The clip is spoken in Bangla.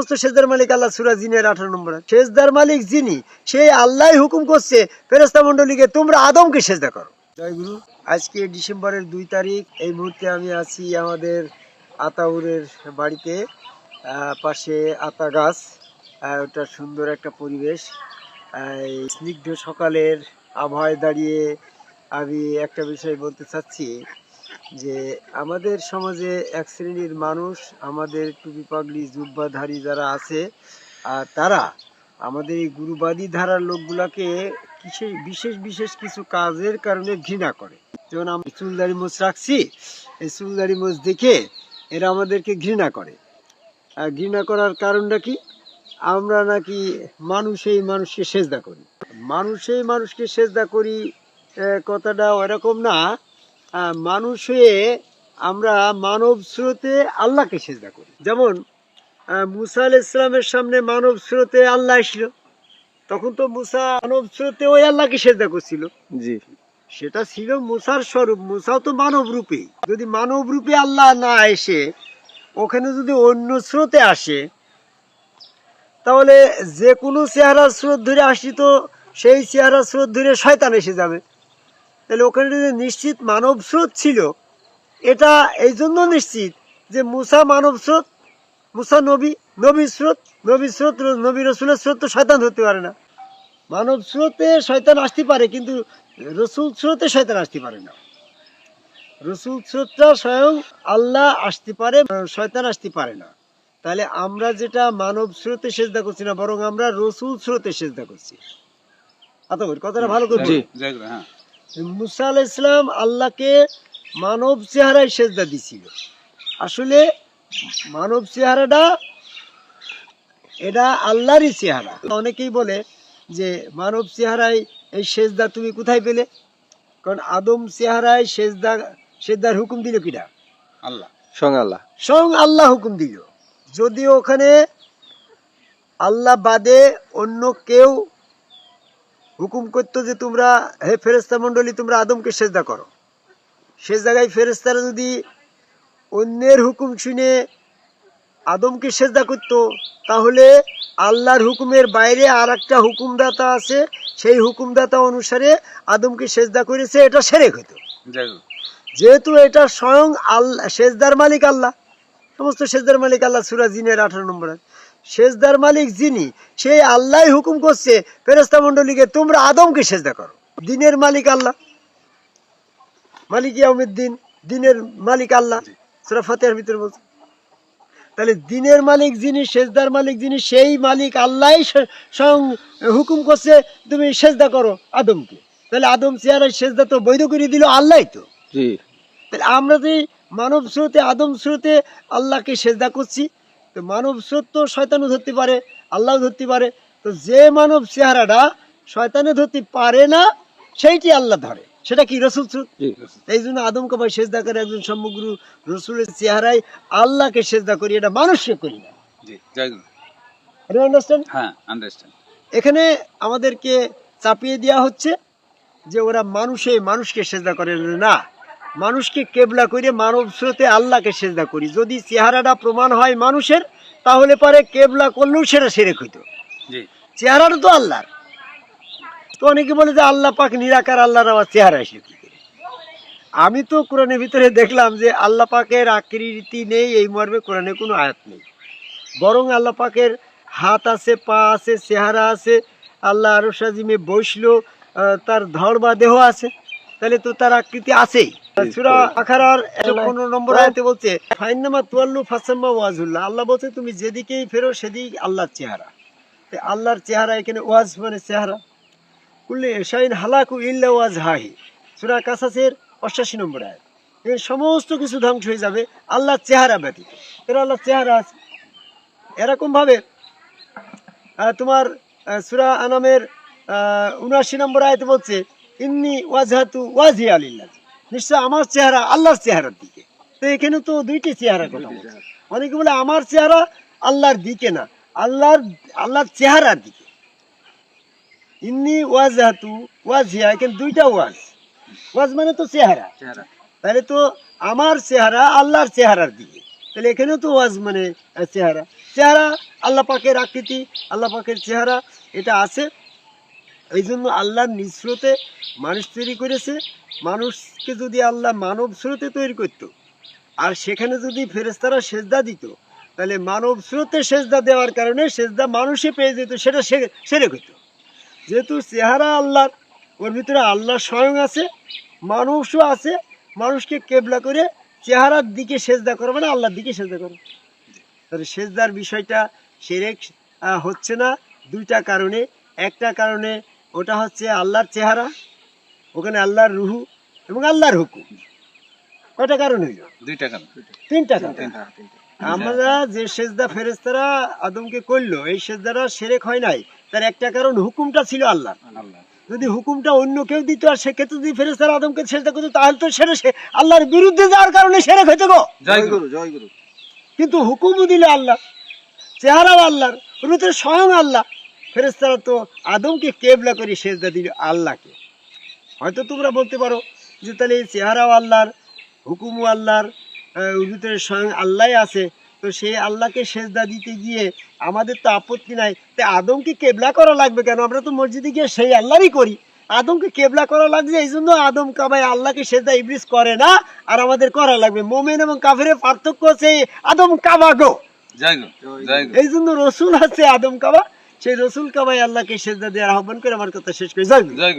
সমস্ত সেজদার মালিক আল্লাহ সুরা জিনের আঠারো নম্বর। সেজদার মালিক যিনি, সেই আল্লাহ হুকুম করছে ফেরেস্তা মন্ডলীকে তোমরা আদমকে সেজদা করো। জয় গুরু আজকে ডিসেম্বরের দুই তারিখ, এই মুহূর্তে আমি আছি আমাদের আতাউরের বাড়িতে পাশে আতা গাছ ওটা সুন্দর একটা পরিবেশ। স্নিগ্ধ সকালের আবহাওয়ায় দাঁড়িয়ে আমি একটা বিষয় বলতে চাচ্ছি। যে আমাদের সমাজে এক শ্রেণির মানুষ, আমাদের টুপি পাগড়ি জুব্বাধারী যারা আছে, আর তারা আমাদের এই গুরুবাদী ধারার লোকগুলাকে কিসে বিশেষ বিশেষ কিছু কাজের কারণে ঘৃণা করে। যেমন আমি চুলদারি মোচ রাখছি, এই চুলদারি মোচ দেখে এরা আমাদেরকে ঘৃণা করে। আর ঘৃণা করার কারণটা কি? আমরা নাকি মানুষেই মানুষকে সেজদা করি। মানুষেই মানুষকে সেজদা করি কথাটা ওরকম না মানুষ হয়ে আমরা মানব স্রোতে আল্লাহকে সেজদা করি। যেমন মুসা আল ইসলামের সামনে মানব স্রোতে আল্লাহ আসলো। তখন তো মুসা মানব স্রোতে ওই আল্লাহকে সেজদা করছিল। জি। সেটা ছিল মুসার স্বরূপ। মুসাও তো মানব রূপে। যদি মানব রূপে আল্লাহ না এসে ওখানে যদি অন্য স্রোতে আসে তাহলে যে কোনো চেহারা স্রোত ধরে আসি তো সেই চেহারা স্রোত ধরে শয়তান এসে যাবে। তাহলে ওখানে যদি নিশ্চিত মানব স্রোত ছিল, এটা এই জন্য নিশ্চিত যে মুসা মানব স্রোত, মুসা নবী নবী স্রোত নবী স্রোত, নবী রসুলের স্রোত তো শয়তান হতে পারে না। মানব স্রোতে শয়তান আসতে পারে, কিন্তু রসুল স্রোতে শয়তান আসতে পারে না। রসুল স্রোতটা স্বয়ং আল্লাহ আসতে পারে, শয়তান আসতে পারে না। তাহলে আমরা যেটা মানব স্রোতে সেজদা করছি না, বরং আমরা রসুল স্রোতে সেজদা করছি। আচ্ছা কথাটা ভালো করছি। মুসা আলাহ ইসলাম আল্লাহকে মানব চেহারায় সেজদা দিছিল। আসলে মানব চেহারাটা এটা আল্লাহরই চেহারা। অনেকেই বলে যে মানব চেহারায় এই সেজদা তুমি কোথায় পেলে? কারণ আদম চেহারায় সেজদা সেজদার হুকুম দিল কিনা? আল্লাহ। সঙ্গে আল্লাহ। স্বয়ং আল্লাহ হুকুম দিল। যদি ওখানে আল্লাহ বাদে অন্য কেউ হুকুম করতো যে তোমরা হে ফেরেস্তা মণ্ডলী তোমরা আদমকে সেজদা করো। সে জায়গায় ফেরেস্তারা যদি অন্যের হুকুম শুনে আদমকে সেজদা করতো তাহলে আল্লাহর হুকুমের বাইরে আর একটা হুকুমদাতা আছে সেই হুকুমদাতা অনুসারে আদমকে সেজদা করেছে এটা সেরেক হতো। যেহেতু এটা স্বয়ং আল্লাহ সেজদার মালিক আল্লাহ। সমস্ত সেজদার মালিক আল্লাহ সুরা জিনের আঠারো নম্বর আয়াত। সেজদার মালিক যিনি সেই আল্লাহ হুকুম করছে ফেরেস্তা মন্ডলীকে তোমরা আদমকে সেজদা করো। দিনের মালিক আল্লাহ। মালিক ইয়াউমিদ দিন দিনের মালিক আল্লাহ। সুরা ফাতেহার ভিতরে বলছে। তাহলে দিনের মালিক যিনি সেজদার মালিক যিনি সেই মালিক আল্লাহ স্বয়ং হুকুম করছে তুমি সেজদা করো আদমকে। তাহলে আদম চেয়ারের সেজদা তো বৈধ করে দিল আল্লাহ তো। তাহলে আমরা যে মানব স্রোতে আদম স্রোতে আল্লাহকে সেজদা করছি তো মানব স্রোত তো শয়তানও ধরতে পারে আল্লাহ ধরতে পারে। তো যে মানব চেহারাটা শয়তানে ধরতে পারে না সেইটি আল্লাহ ধরে। সেটা কি রসুল এই জন্য আদমকে ভাই সেজদা করে একজন সমগ্র রসুলের চেহারায় আল্লাহকে সেজদা করি এটা মানুষকে করি না। হ্যাঁ এখানে আমাদেরকে চাপিয়ে দেওয়া হচ্ছে যে ওরা মানুষে মানুষকে সেজদা করে না। মানুষকে কেবলা করে মানব স্রোতে আল্লাহকে সেজদা করি। যদি চেহারাটা প্রমাণ হয় মানুষের তাহলে পরে কেবলা করলেও সেটা সেরে হইতো। জি। চেহারাটা তো আল্লাহর। তো অনেকে বলে যে আল্লাহ পাক নিরাকার আল্লাহর আমার চেহারা এসে কি করে? আমি তো কোরআনের ভিতরে দেখলাম যে আল্লাহ পাকের আকৃতি নেই এই মর্মে কোরআনে কোনো আয়াত নেই। বরং আল্লাহ পাকের হাত আছে পা আছে চেহারা আছে আল্লাহ আরও সাজিমে বসল তার ধর বা দেহ আছে। তাহলে তো তার আকৃতি আছেই। সূরা আখারার পনেরো নম্বর আয়াতে বলছে ফাইনামা তুয়াল্লু ফাসাম্মা ওয়াজুল্লাহ। আল্লাহ বলছে তুমি যেদিকেই ফেরো সেদিক আল্লাহর চেহারা। আল্লাহর চেহারা এখানে ওয়াজ মানে চেহারা। কুল্লে শাইন হালাকু ইল্লা ওয়াজ হাহি সূরা কাসাসের অষ্টাশি নম্বর আয়াত। এখানে সমস্ত কিছু ধ্বংস হয়ে যাবে আল্লাহর চেহারা ব্যতীত। এর আল্লাহর চেহারা আছে। এরকম ভাবে আহ, তোমার সুরা সূরা আনামের উনআশি নম্বর আয়তে বলছে ইন্নি ওয়াজহাতু ওয়াজি আলিল্লাহ নিশ্চয় আমার চেহারা আল্লাহর চেহারার দিকে। তো এখানে তো দুইটি চেহারা কথা অনেকে বলে আমার চেহারা আল্লাহর দিকে না আল্লাহর আল্লাহর চেহারার দিকে। ইন্নি ওয়াজহাতু ওয়াজিয়া এখানে দুইটা ওয়াজ। ওয়াজ মানে তো চেহারা। চেহারা। তাহলে তো আমার চেহারা আল্লাহর চেহারার দিকে। তাহলে এখানেও তো ওয়াজ মানে চেহারা। চেহারা আল্লাহ পাকের আকৃতি আল্লাহ পাকের চেহারা এটা আছে। এই জন্য আল্লাহর নিঃস্রোতে মানুষ তৈরি করেছে। মানুষকে যদি আল্লাহ মানব স্রোতে তৈরি করতো আর সেখানে যদি ফেরেস্তারা সেজদা দিত তাহলে মানব স্রোতে সেজদা দেওয়ার কারণে সেজদা মানুষে পেয়ে যেত সেটা সেরে হইতো যেহেতু চেহারা আল্লাহর ওর ভিতরে আল্লাহ স্বয়ং আছে মানুষও আছে মানুষকে কেবলা করে চেহারার দিকে সেজদা করবে না আল্লাহর দিকে সেজদা করবে তাহলে সেজদার বিষয়টা আহ, হচ্ছে না দুইটা কারণে। একটা কারণে ওটা হচ্ছে আল্লাহর চেহারা ওখানে আল্লাহর রুহু এবং আল্লাহর হুকুম। কয়টা কারণ হইল? দুইটা কান তিনটা কারণ। আমরা যে সেজদা ফেরেস্তারা আদমকে করল এই সেজদাটা সেরেক হয় নাই। তার একটা কারণ হুকুমটা ছিল আল্লাহ আল্লাহ যদি হুকুমটা অন্য কেউ দিত আর সেক্ষেত্রে যদি ফেরেস্তারা আদমকে সেজদা করতো তাহলে তো সেরে সে আল্লাহর বিরুদ্ধে যাওয়ার কারণে সেরেক হইতো গো। জয় গুরু জয় গুরু। কিন্তু হুকুমও দিলে আল্লাহ। চেহারাও আল্লাহর ভিতরে স্বয়ং আল্লাহ। ফেরেস্তারা তো আদমকে কেবলা করে সেজদা দিল আল্লাহকে। হয়তো তোমরা বলতে পারো যে তাহলে এই চেহারাও আল্লাহর হুকুমও আল্লাহর ভিতরে স্বয়ং আল্লাহ আছে। তো সেই আল্লাহকে সেজদা দিতে গিয়ে আমাদের তো আপত্তি নাই। তাই আদমকে কেবলা করা লাগবে কেন? আমরা তো মসজিদে গিয়ে সেই আল্লাহরই করি। আদমকে কেবলা করা লাগছে এই জন্য আদম কাবাই আল্লাহকে সেজদা ইবলিস করে না আর আমাদের করা লাগবে। মোমেন এবং কাফের পার্থক্য হচ্ছে আদম কাবা গো। জয় গুরু জয় গুরু এই জন্য রসুল আছে আদম কাবা। সেই রসুল কাবাই আল্লাহকে সেজদা দেওয়ার আহ্বান করে আমার কথা শেষ করে। জয়